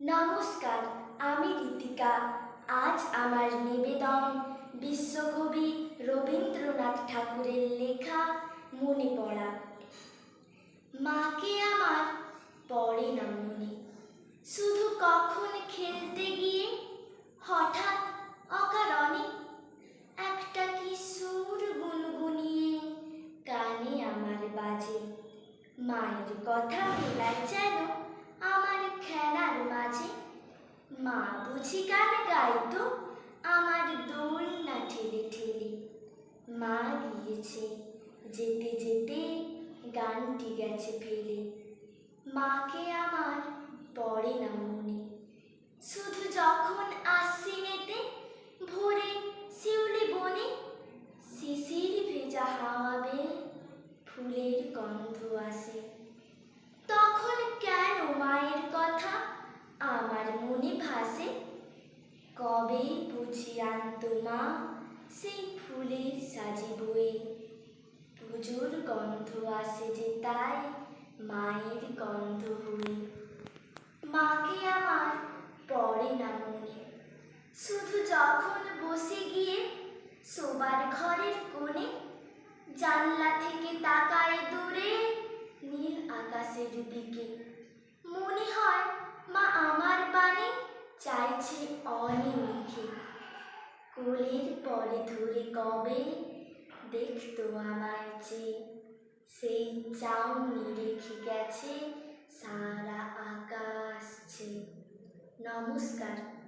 নমস্কার, আমি রীতিকা। আজ আমার নিবেদন বিশ্বকবি রবীন্দ্রনাথ ঠাকুরের লেখা মনে পড়া। মাকে আমার পড়ে না মনে। শুধু কখন খেলতে গিয়ে হঠাৎ অকারণে একটা কি সুর গুনগুনিয়ে কানে আমার বাজে। মায়ের কথা মেলায় যেন আমার খেলার মাঝে। মা বুঝি গান গাইতো, আমার দোল না ঠেলে ঠেলে। মা গিয়েছে যেতে যেতে গানটি গেছে ফেলে। মাকে আমার পড়ে না মনে। শুধু যখন আশ্বিনেতে ভোরে শিউলি বনে, শিশির ভেজা হাওয়া হাওয়াবে ফুলের গন্ধ আসে তখন কেন মায়ের কথা আমার মনে ভাসে কবে বুঝি মা সেই ফুলের সাজি বয়ে। পুজোর গন্ধ আসে যে তাই মায়ের গন্ধ হয়ে মাকে আমার পড়ে না মনে। শুধু যখন বসে গিয়ে শোবার ঘরের কোণে জানলা থেকে তাকায় দূরে নীল আকাশের দিকে মনে হয় মা আমার বাণী অনিমিখে কোলের পরে ধরে কবে দেখতো আমায় যে সেই চাউনি রেখে গেছে সারা আকাশ নমস্কার।